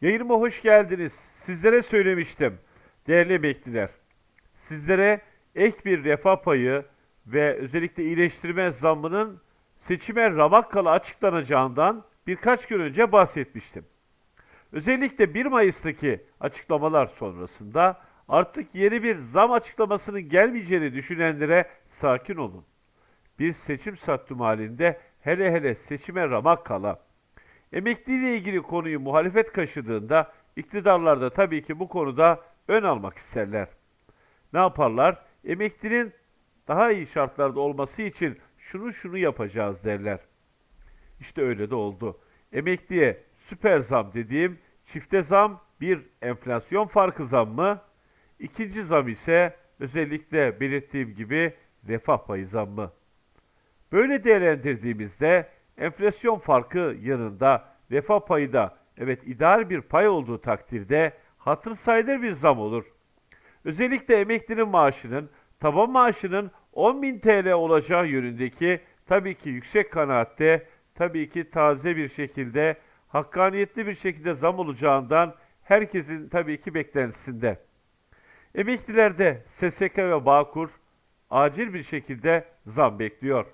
Yayınıma hoş geldiniz. Sizlere söylemiştim değerli emekliler. Sizlere ek bir refah payı ve özellikle iyileştirme zammının seçime ramak kala açıklanacağından birkaç gün önce bahsetmiştim. Özellikle 1 Mayıs'taki açıklamalar sonrasında artık yeni bir zam açıklamasının gelmeyeceğini düşünenlere sakin olun. Bir seçim sattım halinde hele hele seçime ramak kala emekliyle ilgili konuyu muhalefet kaşıdığında iktidarlar da tabii ki bu konuda ön almak isterler. Ne yaparlar? Emeklinin daha iyi şartlarda olması için şunu şunu yapacağız derler. İşte öyle de oldu. Emekliye süper zam dediğim çifte zam bir enflasyon farkı zammı, ikinci zam ise özellikle belirttiğim gibi refah payı zammı. Böyle değerlendirdiğimizde enflasyon farkı yanında refah payı da evet ideal bir pay olduğu takdirde hatır sayılır bir zam olur. Özellikle emeklinin maaşının taban maaşının 10.000 TL olacağı yönündeki tabii ki yüksek kanaatte tabii ki taze bir şekilde hakkaniyetli bir şekilde zam olacağından herkesin tabii ki beklentisinde. Emeklilerde SSK ve Bağkur acil bir şekilde zam bekliyor.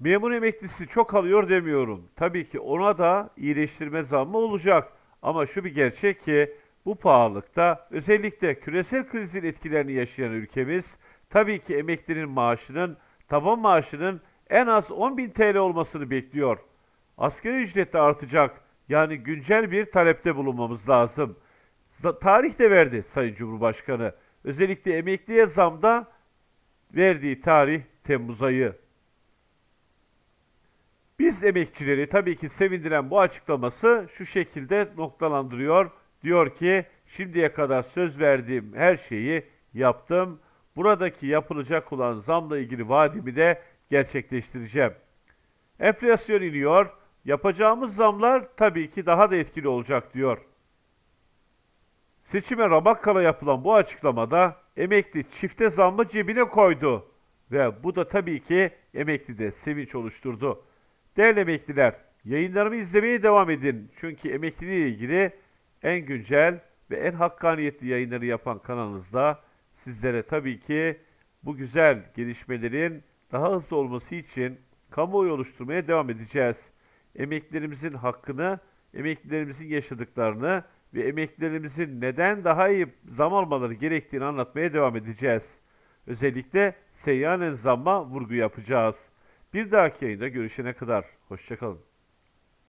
Memur emeklisi çok alıyor demiyorum. Tabii ki ona da iyileştirme zammı olacak. Ama şu bir gerçek ki bu pahalılıkta özellikle küresel krizin etkilerini yaşayan ülkemiz tabii ki emeklinin maaşının, taban maaşının en az 10.000 TL olmasını bekliyor. Asgari ücret de artacak. Yani güncel bir talepte bulunmamız lazım. Tarih de verdi Sayın Cumhurbaşkanı. Özellikle emekliye zamda verdiği tarih Temmuz ayı. Biz emekçileri tabii ki sevindiren bu açıklaması şu şekilde noktalandırıyor. Diyor ki şimdiye kadar söz verdiğim her şeyi yaptım. Buradaki yapılacak olan zamla ilgili vaadimi de gerçekleştireceğim. Enflasyon iniyor. Yapacağımız zamlar tabii ki daha da etkili olacak diyor. Seçime ramak kala yapılan bu açıklamada emekli çifte zammı cebine koydu. Ve bu da tabii ki emeklide sevinç oluşturdu. Değerli emekliler, yayınlarımı izlemeye devam edin. Çünkü emekliliğe ilgili en güncel ve en hakkaniyetli yayınları yapan kanalınızda sizlere tabii ki bu güzel gelişmelerin daha hızlı olması için kamuoyu oluşturmaya devam edeceğiz. Emeklilerimizin hakkını, emeklilerimizin yaşadıklarını ve emeklilerimizin neden daha iyi zam almaları gerektiğini anlatmaya devam edeceğiz. Özellikle seyyanen zamma vurgu yapacağız. Bir dahaki yayında görüşene kadar hoşçakalın.